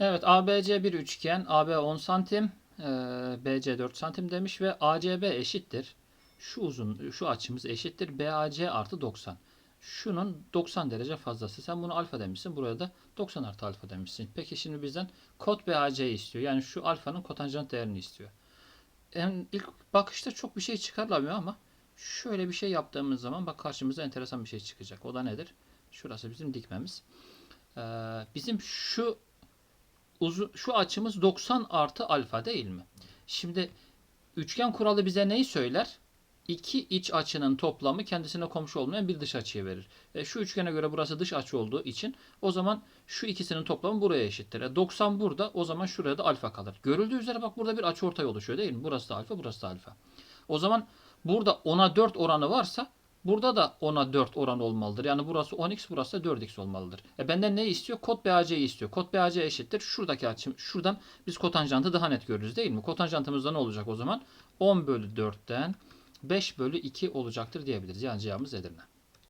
Evet ABC bir üçgen. AB 10 santim. e, BC 4 santim demiş ve ACB eşittir. Şu uzun şu açımız eşittir. BAC artı 90. Şunun 90 derece fazlası. Sen bunu alfa demişsin. Buraya da 90 artı alfa demişsin. Peki şimdi bizden kot BAC istiyor. Yani şu alfanın kotanjant değerini istiyor. En ilk bakışta çok bir şey çıkarılamıyor ama şöyle bir şey yaptığımız zaman bak karşımıza enteresan bir şey çıkacak. O da nedir? Şurası bizim dikmemiz. Ee, bizim şu uzun, şu açımız 90 artı alfa değil mi? Şimdi üçgen kuralı bize neyi söyler? İki iç açının toplamı kendisine komşu olmayan bir dış açıyı verir. E, şu üçgene göre burası dış açı olduğu için o zaman şu ikisinin toplamı buraya eşittir. E, 90 burada o zaman şuraya da alfa kalır. Görüldüğü üzere bak burada bir açıortay oluşuyor değil mi? Burası da alfa burası da alfa. O zaman burada 10'a 4 oranı varsa burada da 10'a 4 oran olmalıdır. Yani burası 10x burası da 4x olmalıdır. E benden ne istiyor? Kod BAC'yi istiyor. Kod BAC eşittir. Şuradaki açım şuradan biz kotanjantı daha net görürüz değil mi? Kotanjantımızda ne olacak o zaman? 10 bölü 4'ten 5 bölü 2 olacaktır diyebiliriz. Yani cevabımız Edirne.